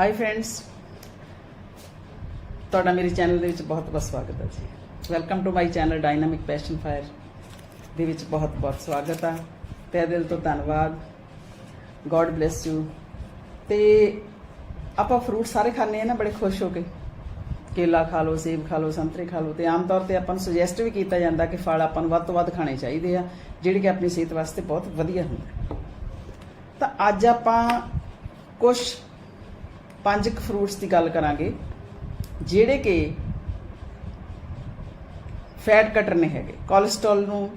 High friends ਤੁਹਾਡਾ ਮੇਰੇ channel ਦੇ ਵਿੱਚ ਬਹੁਤ ਬਹੁਤ ਸਵਾਗਤ ਹੈ ਜੀ। Welcome to my channel dynamic passion fire ਦੇ ਵਿੱਚ ਬਹੁਤ ਬਹੁਤ ਸਵਾਗਤ ਆ। ਤਹਿ ਦਿਲ ਤੋਂ ਧੰਨਵਾਦ। ਗੋਡ ਬlesਸ ਯੂ ਤੇ ਆਪਾਂ ਫਰੂਟ ਸਾਰੇ ਖਾਂਦੇ ਆ ਨਾ, ਬੜੇ ਖੁਸ਼ ਹੋ ਕੇ। ਕੇਲਾ ਖਾ ਲਓ, ਸੇਬ ਖਾ ਲਓ, ਸੰਤਰੇ ਖਾ ਲਓ ਤੇ ਆਮ ਤੌਰ ਤੇ ਆਪਾਂ ਨੂੰ ਸੁਜੈਸਟ ਵੀ ਕੀਤਾ ਜਾਂਦਾ ਕਿ ਫਲ ਆਪਾਂ ਨੂੰ ਵੱਧ ਤੋਂ ਵੱਧ ਖਾਣੇ ਚਾਹੀਦੇ ਆ, ਜਿਹੜੇ ਕਿ ਆਪਣੀ ਸਿਹਤ ਵਾਸਤੇ ਬਹੁਤ ਵਧੀਆ ਹੁੰਦੇ। ਤਾਂ ਅੱਜ ਆਪਾਂ ਕੁਝ ਪੰਜ ਕੁ ਫਰੂਟਸ ਦੀ ਗੱਲ ਕਰਾਂਗੇ, ਜਿਹੜੇ ਕਿ ਫੈਟ ਕਟਰ ਨੇ ਹੈਗੇ। ਕੋਲੇਸਟ੍ਰੋਲ ਨੂੰ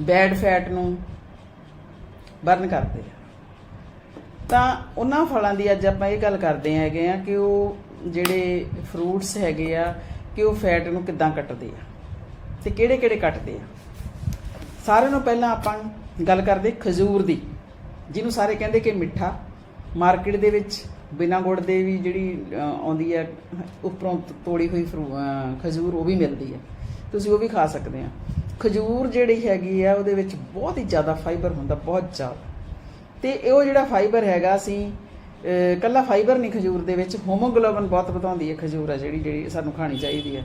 ਬੈਡ ਫੈਟ ਨੂੰ ਬਰਨ ਕਰਦੇ ਆ। ਤਾਂ ਉਹਨਾਂ ਫਲਾਂ ਦੀ ਅੱਜ ਆਪਾਂ ਇਹ ਗੱਲ ਕਰਦੇ ਹੈਗੇ ਆ ਕਿ ਉਹ ਜਿਹੜੇ ਫਰੂਟਸ ਹੈਗੇ ਆ, ਕਿ ਉਹ ਫੈਟ ਨੂੰ ਕਿੱਦਾਂ ਕੱਟਦੇ ਆ ਤੇ ਕਿਹੜੇ ਕਿਹੜੇ ਕੱਟਦੇ ਆ। ਸਾਰਿਆਂ ਨੂੰ ਪਹਿਲਾਂ ਆਪਾਂ ਗੱਲ ਕਰਦੇ ਖਜੂਰ ਦੀ, ਜਿਹਨੂੰ ਸਾਰੇ ਕਹਿੰਦੇ ਕਿ ਮਿੱਠਾ ਮਾਰਕੀਟ ਦੇ ਵਿੱਚ ਬਿਨਾਂ ਗੁੜ ਦੇ ਵੀ ਜਿਹੜੀ ਆਉਂਦੀ ਹੈ ਉੱਪਰੋਂ ਤੋੜੀ ਹੋਈ ਫਰੂ- ਖਜੂਰ ਉਹ ਵੀ ਮਿਲਦੀ ਹੈ। ਤੁਸੀਂ ਉਹ ਵੀ ਖਾ ਸਕਦੇ ਆ। ਖਜੂਰ ਜਿਹੜੀ ਹੈਗੀ ਆ ਉਹਦੇ ਵਿੱਚ ਬਹੁਤ ਹੀ ਜ਼ਿਆਦਾ ਫਾਈਬਰ ਹੁੰਦਾ ਬਹੁਤ ਜ਼ਿਆਦਾ। ਤੇ ਇਹ ਉਹ ਜਿਹੜਾ ਫਾਈਬਰ ਹੈਗਾ ਅਸੀਂ ਅ, ਕੱਲਾ ਫਾਈਬਰ ਨਹੀਂ ਖਜੂਰ ਦੇ ਵਿੱਚ ਹੋਮੋਗਲੋਬਨ ਬਹੁਤ ਵਧਾਉਂਦੀ ਹੈ ਖਜੂਰ ਆ ਜਿਹੜੀ ਜਿਹੜੀ ਸਾਨੂੰ ਖਾਣੀ ਚਾਹੀਦੀ ਹੈ।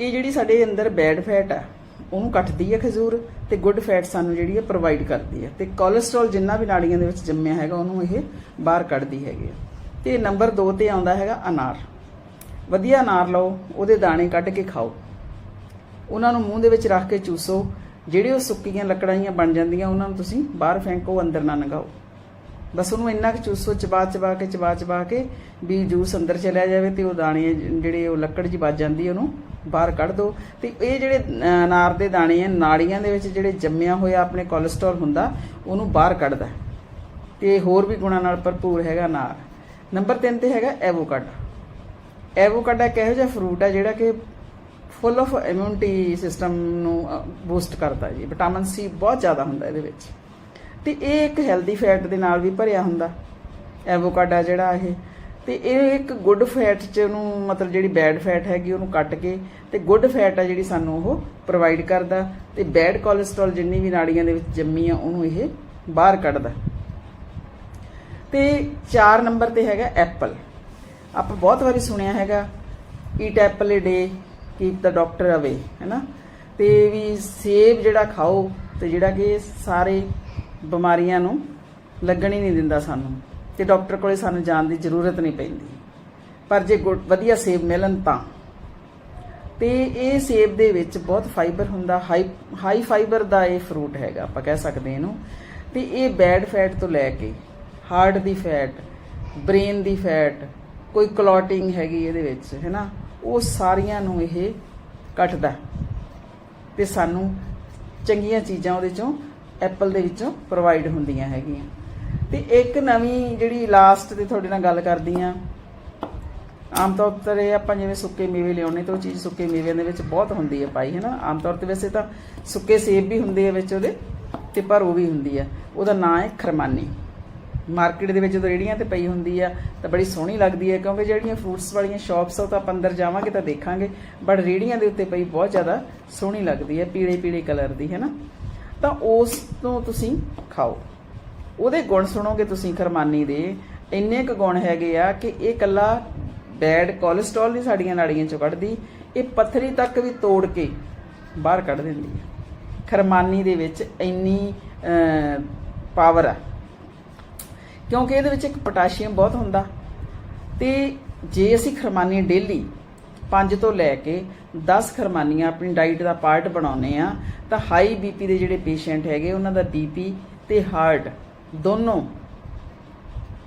ਇਹ ਜਿਹੜੀ ਸਾਡੇ ਅੰਦਰ ਬੈਡ ਫੈਟ ਆ ਉਹਨੂੰ ਕੱਟਦੀ ਹੈ ਖਜੂਰ ਤੇ ਗੁੱਡ ਫੈਟ ਸਾਨੂੰ ਜਿਹੜੀ ਹੈ ਪ੍ਰੋਵਾਈਡ ਕਰਦੀ ਹੈ ਤੇ ਕੋਲੇਸਟ੍ਰੋਲ ਜਿੰਨਾ ਵੀ ਨਾੜੀਆਂ ਦੇ ਵਿੱਚ ਜੰਮਿਆ ਹੈਗਾ ਉਹਨੂੰ ਇਹ ਬਾਹਰ ਕੱਢਦੀ ਹੈਗੀ ਹੈ। ਤੇ ਨੰਬਰ 2 ਤੇ ਆਉਂਦਾ ਹੈਗਾ ਅਨਾਰ। ਵਧੀਆ ਅਨਾਰ ਲਓ, ਉਹਦੇ ਦਾਣੇ ਕੱਢ ਕੇ ਖਾਓ। ਉਹਨਾਂ ਨੂੰ ਮੂੰਹ ਦੇ ਵਿੱਚ ਰੱਖ ਕੇ ਚੂਸੋ। ਜਿਹੜੇ ਉਹ ਸੁੱਕੀਆਂ ਲੱਕੜਾਂ ਬਣ ਜਾਂਦੀਆਂ, ਉਹਨਾਂ ਨੂੰ ਤੁਸੀਂ ਬਾਹਰ ਫੈਂਕੋ, ਅੰਦਰ ਨਾ ਲੰਘਾਓ ਬਸ ਉਹਨੂੰ ਇੰਨਾ ਕੁ ਚੂਸੋ, ਚਬਾ ਚਬਾ ਕੇ, ਚਬਾ ਚਬਾ ਕੇ ਵੀ ਜੂਸ ਅੰਦਰ ਚਲਿਆ ਜਾਵੇ ਤੇ ਉਹ ਦਾਣੇ ਜਿਹੜੇ ਉਹ ਲੱਕੜ ਜੀ ਵੱਜ ਜਾਂਦੀ ਉਹਨੂੰ ਬਾਹਰ ਕੱਢ ਦਿਓ ਤੇ ਇਹ ਜਿਹੜੇ ਅਨਾਰ ਦੇ ਦਾਣੇ ਆ, ਨਾੜੀਆਂ ਦੇ ਵਿੱਚ ਜਿਹੜੇ ਜੰਮਿਆ ਹੋਇਆ ਆਪਣੇ ਕੋਲੇਸਟ੍ਰੋਲ ਹੁੰਦਾ, ਉਹਨੂੰ ਬਾਹਰ ਕੱਢਦਾ। ਹੈ। ਤੇ ਹੋਰ ਵੀ ਗੁਣਾਂ ਨਾਲ ਭਰਪੂਰ ਹੈਗਾ ਅਨਾਰ। ਨੰਬਰ 3 ਤੇ ਹੈਗਾ ਐਵੋਕਾਡਾ ਐਵੋਕਾਡਾ ਇੱਕ ਇਹੋ ਜਿਹਾ ਫਰੂਟ ਹੈ ਜਿਹੜਾ ਕਿ ਫੁੱਲ ਆਫ ਇਮਿਊਨਿਟੀ ਸਿਸਟਮ ਨੂੰ ਬੂਸਟ ਕਰਦਾ ਜੀ ਵਿਟਾਮਿਨ ਸੀ ਬਹੁਤ ਜ਼ਿਆਦਾ ਹੁੰਦਾ ਇਹਦੇ ਵਿੱਚ। ਤੇ ਇਹ ਇੱਕ ਹੈਲਦੀ ਫੈਟ ਦੇ ਨਾਲ ਵੀ ਭਰਿਆ ਹੁੰਦਾ ਐਵੋਕਾਡਾ ਜਿਹੜਾ ਇਹ, ਤੇ ਇਹ ਇੱਕ ਗੁੱਡ ਫੈਟ ਚ ਉਹਨੂੰ ਮਤਲਬ ਜਿਹੜੀ ਬੈਡ ਫੈਟ ਹੈਗੀ ਉਹਨੂੰ ਕੱਟ ਕੇ ਤੇ ਗੁੱਡ ਫੈਟ ਆ ਜਿਹੜੀ ਸਾਨੂੰ ਉਹ ਪ੍ਰੋਵਾਈਡ ਕਰਦਾ ਤੇ ਬੈਡ ਕੋਲੇਸਟ੍ਰੋਲ ਜਿੰਨੀ ਵੀ ਨਾੜੀਆਂ ਦੇ ਵਿੱਚ ਜੰਮੀ ਆ ਉਹਨੂੰ ਇਹ ਬਾਹਰ ਕੱਢਦਾ। ਤੇ 4 ਨੰਬਰ ਤੇ ਹੈਗਾ ਐਪਲ ਆਪਾਂ ਬਹੁਤ ਵਾਰੀ ਸੁਣਿਆ ਹੈਗਾ eat apple a day keep the doctor away ਹੈਨਾ? ਤੇ ਵੀ ਸੇਬ ਜਿਹੜਾ ਖਾਓ ਤੇ ਜਿਹੜਾ ਕਿ ਸਾਰੇ ਬਿਮਾਰੀਆਂ ਨੂੰ ਲੱਗਣ ਹੀ ਨਹੀਂ ਦਿੰਦਾ ਸਾਨੂੰ ਤੇ ਡਾਕਟਰ ਕੋਲੇ ਸਾਨੂੰ ਜਾਣ ਦੀ ਜ਼ਰੂਰਤ ਨਹੀਂ ਪੈਂਦੀ। ਪਰ ਜੇ ਗੁੱਡ- ਵਧੀਆ ਸੇਬ ਮਿਲਣ ਤਾਂ। ਤੇ ਇਹ ਸੇਬ ਦੇ ਵਿੱਚ ਬਹੁਤ ਫਾਈਬਰ ਹੁੰਦਾ ਹਾਈ ਹਾਈ ਫਾਈਬਰ ਦਾ ਇਹ ਫਰੂਟ ਹੈਗਾ, ਆਪਾਂ ਕਹਿ ਸਕਦੇ ਇਹਨੂੰ। ਤੇ ਇਹ ਬੈਡ ਫੈਟ ਤੋਂ ਲੈ ਕੇ ਹਾਰਟ ਦੀ ਫੈਟ ਬ੍ਰੇਨ ਦੀ ਫੈਟ ਕੋਈ ਕਲੋਟਿੰਗ ਹੈਗੀ ਇਹਦੇ ਵਿੱਚ, ਹੈਨਾ? ਉਹ ਸਾਰੀਆਂ ਨੂੰ ਇਹ ਕੱਟਦਾ ਤੇ ਸਾਨੂੰ ਚੰਗੀਆਂ ਚੀਜ਼ਾਂ ਉਹਦੇ ਚੋਂ ਐਪਲ ਦੇ ਵਿੱਚੋਂ ਪ੍ਰੋਵਾਈਡ ਹੁੰਦੀਆਂ ਹੈਗੀਆਂ। ਤੇ ਇੱਕ ਨਵੀਂ ਜਿਹੜੀ ਲਾਸਟ ਤੇ ਤੁਹਾਡੇ ਨਾਲ ਗੱਲ ਕਰਦੀ ਆ, ਆਮ ਤੌਰ ਤੇ ਆਪਾਂ ਜਿਵੇਂ ਸੁੱਕੇ ਮੇਵੇ ਲਿਆਉਣੇ ਤਾਂ ਉਹ ਚੀਜ਼ ਸੁੱਕੇ ਮੇਵਿਆਂ ਦੇ ਵਿੱਚ ਬਹੁਤ ਹੁੰਦੀ ਹੈ ਪਾਈ ਹੈ ਨਾ ਆਮ ਤੌਰ ਤੇ ਵੈਸੇ ਤਾਂ ਸੁੱਕੇ ਸੇਬ ਵੀ ਹੁੰਦੇ ਆ ਵਿੱਚ ਉਹਦੇ ਤੇ ਪਰ ਉਹ ਵੀ ਹੁੰਦੀ ਆ। ਉਹਦਾ ਨਾਂ ਹੈ ਖਰਮਾਨੀ। ਮਾਰਕੀਟ ਦੇ ਵਿੱਚ ਜਦੋਂ ਰੇੜੀਆਂ ਤੇ ਪਈ ਹੁੰਦੀ ਆ ਤਾਂ ਬੜੀ ਸੋਹਣੀ ਲੱਗਦੀ ਹੈ ਕਿਉਂਕਿ ਜਿਹੜੀਆਂ ਫਰੂਟਸ ਵਾਲੀਆਂ ਸ਼ਾਪਸ ਆ ਉਹ ਤਾਂ ਆਪਾਂ ਅੰਦਰ ਜਾਵਾਂਗੇ ਤਾਂ ਦੇਖਾਂਗੇ ਬਟ ਰੇੜੀਆਂ ਦੇ ਉੱਤੇ ਪਈ ਬਹੁਤ ਜ਼ਿਆਦਾ ਸੋਹਣੀ ਲੱਗਦੀ ਹੈ ਪੀਲੇ ਪੀਲੇ ਕਲਰ ਦੀ ਹੈ ਨਾ ਤਾਂ ਉਸ ਤੋਂ ਤੁਸੀਂ ਖਾਓ। ਉਹਦੇ ਗੁਣ ਸੁਣੋਗੇ ਤੁਸੀਂ ਖਰਮਾਨੀ ਦੇ। ਇੰਨੇ ਕੁ ਗੁਣ ਹੈਗੇ ਆ ਕਿ ਇਹ ਕੱਲਾ ਬੈਡ ਕੋਲੇਸਟ੍ਰੋਲ ਨਹੀਂ ਸਾਡੀਆਂ ਨਾੜੀਆਂ ਚੋਂ ਕੱਢਦੀ, ਇਹ ਪੱਥਰੀ ਤੱਕ ਵੀ ਤੋੜ ਕੇ ਬਾਹਰ ਕੱਢ ਦਿੰਦੀ ਹੈ ਖਰਮਾਨੀ ਦੇ ਵਿੱਚ ਇੰਨੀ ਪਾਵਰ ਆ। ਕਿਉਂਕਿ ਇਹਦੇ ਵਿੱਚ ਇੱਕ ਪੋਟਾਸ਼ੀਅਮ ਬਹੁਤ ਹੁੰਦਾ। ਤੇ ਜੇ ਅਸੀਂ ਖਰਮਾਨੀ ਡੇਲੀ 5 ਤੋਂ ਲੈ ਕੇ 10 ਖਰਮਾਨੀਆਂ ਆਪਣੀ ਡਾਈਟ ਦਾ ਪਾਰਟ ਬਣਾਉਨੇ ਆ ਤਾਂ ਹਾਈ ਬੀਪੀ ਦੇ ਜਿਹੜੇ ਪੇਸ਼ੈਂਟ ਹੈਗੇ, ਉਹਨਾਂ ਦਾ ਬੀਪੀ ਤੇ ਹਾਰਟ ਦੋਨੋਂ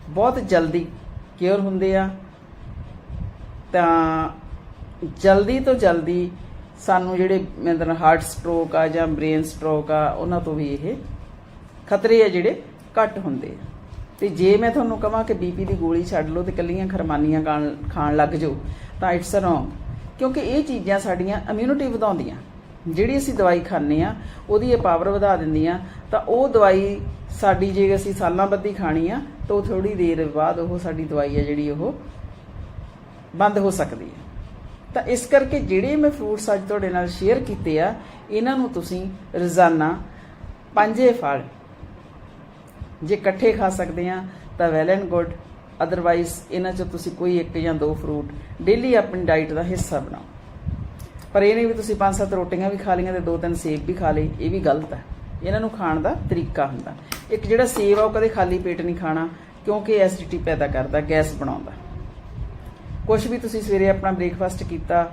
ਬਹੁਤ ਜਲਦੀ ਕਿਉਰ ਹੁੰਦੇ ਆ। ਤਾਂ ਜਲਦੀ ਤੋਂ ਜਲਦੀ ਸਾਨੂੰ ਜਿਹੜੇ ਮਤਲਬ ਹਾਰਟ ਸਟ੍ਰੋਕ ਆ ਜਾਂ ਬ੍ਰੇਨ ਸਟ੍ਰੋਕ ਆ, ਉਹਨਾਂ ਤੋਂ ਵੀ ਇਹ ਖਤਰੇ ਆ ਜਿਹੜੇ ਘੱਟ ਹੁੰਦੇ ਆ। ਤੇ ਜੇ ਮੈਂ ਤੁਹਾਨੂੰ ਕਹਾਂ ਕਿ ਬੀਪੀ ਦੀ ਗੋਲੀ ਛੱਡ ਲਓ ਤੇ ਕੱਲੀਆਂ ਖਰਮਾਨੀਆਂ ਖਾਣ- ਖਾਣ ਲੱਗ ਜਾਓ ਤਾਂ ਇਟਸ ਰੋਂਗ ਕਿਉਂਕਿ ਇਹ ਚੀਜ਼ਾਂ ਸਾਡੀਆਂ ਇਮਿਊਨਿਟੀ ਵਧਾਉਂਦੀਆਂ। ਜਿਹੜੀ ਅਸੀਂ ਦਵਾਈ ਖਾਂਦੇ ਆ ਉਹਦੀ ਇਹ ਪਾਵਰ ਵਧਾ ਦਿੰਦੀਆਂ। ਤਾਂ ਉਹ ਦਵਾਈ ਸਾਡੀ ਜੇ ਅਸੀਂ ਸਾਲਾਂ ਬੱਧੀ ਖਾਣੀ ਆ, ਤਾਂ ਉਹ ਥੋੜੀ ਦੇਰ ਬਾਅਦ ਉਹ ਸਾਡੀ ਦਵਾਈ ਆ ਜਿਹੜੀ ਉਹ ਬੰਦ ਹੋ ਸਕਦੀ ਹੈ ਤਾਂ ਇਸ ਕਰਕੇ ਜਿਹੜੇ ਮੈਂ ਫਰੂਟਸ ਅੱਜ ਤੁਹਾਡੇ ਨਾਲ ਸ਼ੇਅਰ ਕੀਤੇ ਆ, ਇਹਨਾਂ ਨੂੰ ਤੁਸੀਂ ਰੋਜ਼ਾਨਾ ਪੰਜੇ ਫਲ ਜੇ ਇਕੱਠੇ ਖਾ ਸਕਦੇ ਆ, ਤਾਂ ਵੈਲ ਐਂਡ ਗੁੱਡ ਅਦਰਵਾਈਜ਼ ਇਹਨਾਂ ਚੋਂ ਤੁਸੀਂ ਕੋਈ ਇੱਕ ਜਾਂ ਦੋ ਫਰੂਟ ਡੇਲੀ ਆਪਣੀ ਡਾਈਟ ਦਾ ਹਿੱਸਾ ਬਣਾਓ। ਪਰ ਇਹ ਨਹੀਂ ਵੀ ਤੁਸੀਂ ਪੰਜ ਸੱਤ ਰੋਟੀਆਂ ਵੀ ਖਾ ਲਈਆਂ ਤੇ ਦੋ ਤਿੰਨ ਸੇਬ ਵੀ ਖਾ ਲਏ, ਇਹ ਵੀ ਗਲਤ ਹੈ। ਇਹਨਾਂ ਨੂੰ ਖਾਣ ਦਾ ਤਰੀਕਾ ਹੁੰਦਾ। ਇੱਕ ਜਿਹੜਾ ਸੇਬ ਆ, ਉਹ ਕਦੇ ਖਾਲੀ ਪੇਟ ਨਹੀਂ ਖਾਣਾ, ਕਿਉਂਕਿ ਐਸਿਡਿਟੀ ਪੈਦਾ ਕਰਦਾ, ਗੈਸ ਬਣਾਉਂਦਾ। ਕੁਝ ਵੀ ਤੁਸੀਂ ਸਵੇਰੇ ਆਪਣਾ ਬ੍ਰੇਕਫਾਸਟ ਕੀਤਾ,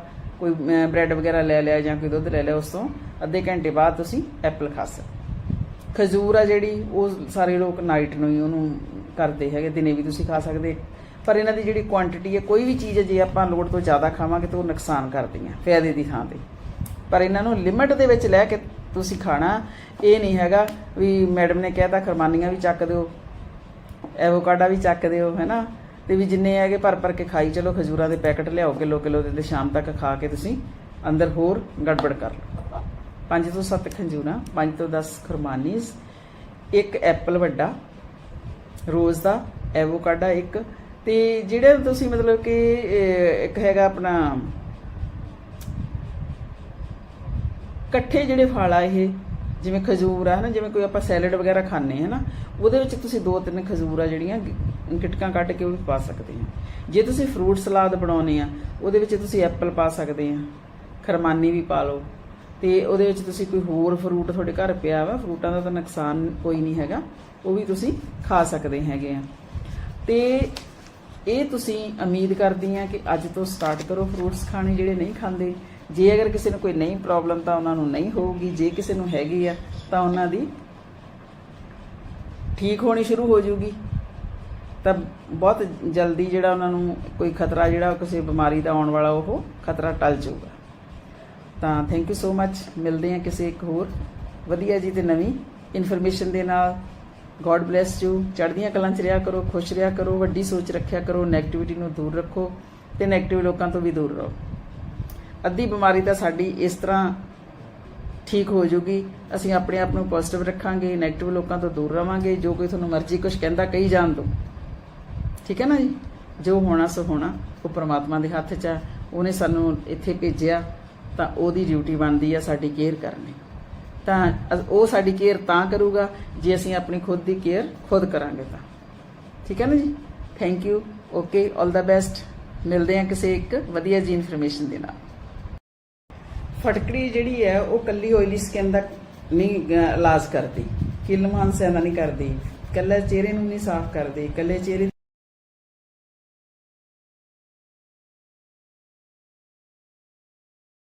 ਕੋਈ ਬ੍ਰੈਡ ਵਗੈਰਾ ਲੈ ਲਿਆ ਜਾਂ ਕੋਈ ਦੁੱਧ ਲੈ ਲਿਆ, ਉਸ ਤੋਂ ਅੱਧੇ ਘੰਟੇ ਬਾਅਦ ਤੁਸੀਂ ਐਪਲ ਖਾ ਸਕਦੇ ਖਜੂਰ ਆ ਜਿਹੜੀ, ਉਹ ਸਾਰੇ ਲੋਕ ਨਾਈਟ ਨੂੰ ਹੀ ਉਹਨੂੰ ਕਰਦੇ ਹੈਗੇ, ਦਿਨੇ ਵੀ ਤੁਸੀਂ ਖਾ ਸਕਦੇ। ਪਰ ਇਹਨਾਂ ਦੀ ਜਿਹੜੀ ਕੁਆਂਟੀਟੀ ਹੈ, ਕੋਈ ਵੀ ਚੀਜ਼ ਹੈ, ਜੇ ਆਪਾਂ ਲੋੜ ਤੋਂ ਜ਼ਿਆਦਾ ਖਾਵਾਂਗੇ ਤਾਂ ਉਹ ਨੁਕਸਾਨ ਕਰਦੀਆਂ ਫਾਇਦੇ ਦੀ ਥਾਂ ਤੇ। ਪਰ ਇਹਨਾਂ ਨੂੰ ਲਿਮਿਟ ਦੇ ਵਿੱਚ ਲੈ ਕੇ ਤੁਸੀਂ ਖਾਣਾ, ਇਹ ਨਹੀਂ ਹੈਗਾ ਵੀ ਮੈਡਮ ਨੇ ਕਹਿਤਾ, ਖਰਮਾਨੀਆਂ ਵੀ ਚੱਕ ਦਿਓ ਐਵੋਕਾਡਾ ਵੀ ਚੱਕ ਦਿਓ, ਹੈਨਾ? ਤੇ ਵੀ ਜਿੰਨੇ ਹੈਗੇ ਭਰ ਭਰ ਕੇ ਖਾਈ, ਚਲੋ ਖਜੂਰਾਂ ਦੇ ਪੈਕਟ ਲਿਆਓ, ਕਿਲੋ ਕਿਲੋ ਦੇ ਤੇ ਸ਼ਾਮ ਤੱਕ ਖਾ ਕੇ ਤੁਸੀਂ ਅੰਦਰ ਹੋਰ ਗੜਬੜ ਕਰ ਲਓ। 5 ਤੋਂ 7 ਖੰਜੂਰਾਂ 5 ਤੋਂ 10 ਖਰਮਾਨੀਜ਼ ਇੱਕ ਐਪਲ ਵੱਡਾ ਰੋਜ਼ ਦਾ, ਐਵੋਕਾਡਾ ਇੱਕ। ਤੇ ਜਿਹੜਾ ਤੁਸੀਂ ਮਤਲਬ ਕਿ ਇੱਕ ਹੈਗਾ ਆਪਣਾ, ਇਕੱਠੇ ਜਿਹੜੇ ਫਲ ਆ ਇਹ, ਜਿਵੇਂ ਖਜੂਰ ਆ, ਹਨਾ, ਜਿਵੇਂ ਕੋਈ ਆਪਾਂ ਸੈਲਡ ਵਗੈਰਾ ਖਾਂਦੇ ਹਾਂ ਨਾ ਉਹਦੇ ਵਿੱਚ ਤੁਸੀਂ ਦੋ ਤਿੰਨ ਖਜੂਰ ਆ ਜਿਹੜੀਆਂ ਗਿਟਕਾਂ ਕੱਟ ਕੇ ਉਹ ਵੀ ਪਾ ਸਕਦੇ ਆ ਜੇ ਤੁਸੀਂ ਫਰੂਟ ਸਲਾਦ ਬਣਾਉਨੇ ਆ ਉਹਦੇ ਵਿੱਚ ਤੁਸੀਂ ਐਪਲ ਪਾ ਸਕਦੇ ਆ ਖਰਮਾਨੀ ਵੀ ਪਾ ਲਓ। ਤੇ ਉਹਦੇ ਵਿੱਚ ਤੁਸੀਂ ਕੋਈ ਹੋਰ ਫਰੂਟ ਤੁਹਾਡੇ ਘਰ ਪਿਆ ਵਾ ਫਰੂਟਾਂ ਦਾ ਤਾਂ ਨੁਕਸਾਨ ਕੋਈ ਨਹੀਂ ਹੈਗਾ, ਉਹ ਵੀ ਤੁਸੀਂ ਖਾ ਸਕਦੇ ਹੈਗੇ ਆ। ਤੇ ਇਹ ਤੁਸੀਂ ਉਮੀਦ ਕਰਦੀ ਆ ਕਿ ਅੱਜ ਤੋਂ ਸਟਾਰਟ ਕਰੋ ਫਰੂਟਸ ਖਾਣੇ ਜਿਹੜੇ ਨਹੀਂ ਖਾਂਦੇ। ਜੇ ਅਗਰ ਕਿਸੇ ਨੂੰ ਕੋਈ ਨਹੀਂ ਪ੍ਰੋਬਲਮ ਤਾਂ ਉਹਨਾਂ ਨੂੰ ਨਹੀਂ ਹੋਊਗੀ, ਜੇ ਕਿਸੇ ਨੂੰ ਹੈਗੀ ਆ ਤਾਂ ਉਹਨਾਂ ਦੀ ਠੀਕ ਹੋਣੀ ਸ਼ੁਰੂ ਹੋ ਜਾਊਗੀ ਤਾਂ ਬਹੁਤ ਜਲਦੀ ਜਿਹੜਾ ਉਹਨਾਂ ਨੂੰ ਕੋਈ ਖਤਰਾ ਜਿਹੜਾ ਕਿਸੇ ਬਿਮਾਰੀ ਦਾ ਆਉਣ ਵਾਲਾ ਉਹ ਖਤਰਾ ਟਲ ਜਾਊਗਾ। ਤਾਂ ਥੈਂਕ ਯੂ ਸੋ ਮੱਚ ਮਿਲਦੇ ਹਾਂ ਕਿਸੇ ਇੱਕ ਹੋਰ। ਵਧੀਆ ਜੀ ਤੇ ਨਵੀਂ। ਇਨਫੋਰਮੇਸ਼ਨ ਦੇ ਨਾਲ ਗੋਡ ਬlesਸ ਯੂ ਚੜ੍ਹਦੀਆਂ ਕਲਾਂ 'ਚ ਰਿਹਾ ਕਰੋ, ਖੁਸ਼ ਰਿਹਾ ਕਰੋ, ਵੱਡੀ ਸੋਚ ਰੱਖਿਆ ਕਰੋ ਨੈਗੇਟਿਵਿਟੀ ਨੂੰ ਦੂਰ ਰੱਖੋ ਤੇ ਨੈਗੇਟਿਵ ਲੋਕਾਂ ਤੋਂ ਵੀ ਦੂਰ ਰਹੋ। ਅੱਧੀ ਬਿਮਾਰੀ ਤਾਂ ਸਾਡੀ ਇਸ ਤਰ੍ਹਾਂ ਠੀਕ ਹੋ ਜੂਗੀ। ਅਸੀਂ ਆਪਣੇ ਆਪ ਨੂੰ ਪੋਜ਼ਿਟਿਵ ਰੱਖਾਂਗੇ ਨੈਗੇਟਿਵ ਲੋਕਾਂ ਤੋਂ ਦੂਰ ਰਵਾਂਗੇ। ਜੋ ਕੋਈ ਤੁਹਾਨੂੰ ਮਰਜ਼ੀ ਕੁਝ ਕਹਿੰਦਾ, ਕਹੀ ਜਾਣ ਦੋ। ਠੀਕ ਹੈ ਨਾ ਜੀ? ਜੋ ਹੋਣਾ, ਸੋ ਹੋਣਾ। ਉਹ ਪਰਮਾਤਮਾ ਦੇ ਹੱਥ 'ਚ ਆ। ਉਹਨੇ ਸਾਨੂੰ ਇੱਥੇ ਭੇਜਿਆ। ਤਾਂ ਉਹਦੀ ਡਿਊਟੀ ਬਣਦੀ ਆ ਸਾਡੀ ਕੇਅਰ ਕਰਨੀ ਤਾਂ ਅ- ਉਹ ਸਾਡੀ ਕੇਅਰ ਤਾਂ ਕਰੂਗਾ ਜੇ ਅਸੀਂ ਆਪਣੀ ਖੁਦ ਦੀ ਕੇਅਰ ਖੁਦ ਕਰਾਂਗੇ ਤਾਂ। ਠੀਕ ਹੈ ਨਾ ਜੀ? Thank you okay 올 the best ਮਿਲਦੇ ਹਾਂ ਕਿਸੇ ਇੱਕ ਵਧੀਆ ਜੀ ਇਨਫੋਰਮੇਸ਼ਨ ਦੇ ਨਾਲ। ਫਟਕੜੀ ਜਿਹੜੀ ਹੈ, ਉਹ ਕੱਲੀ ਓਇਲੀ ਸਕਿਨ ਦਾ ਨਹੀਂ ਇਲਾਜ ਕਰਦੀ। ਕਿਲ ਮਾਨਸਿਆਂ ਦਾ ਨਹੀਂ ਕਰਦੀ। ਕੱਲੇ ਚਿਹਰੇ ਨੂੰ ਨਹੀਂ ਸਾਫ਼ ਕਰਦੀ। ਕੱਲੇ ਚਿਹਰੇ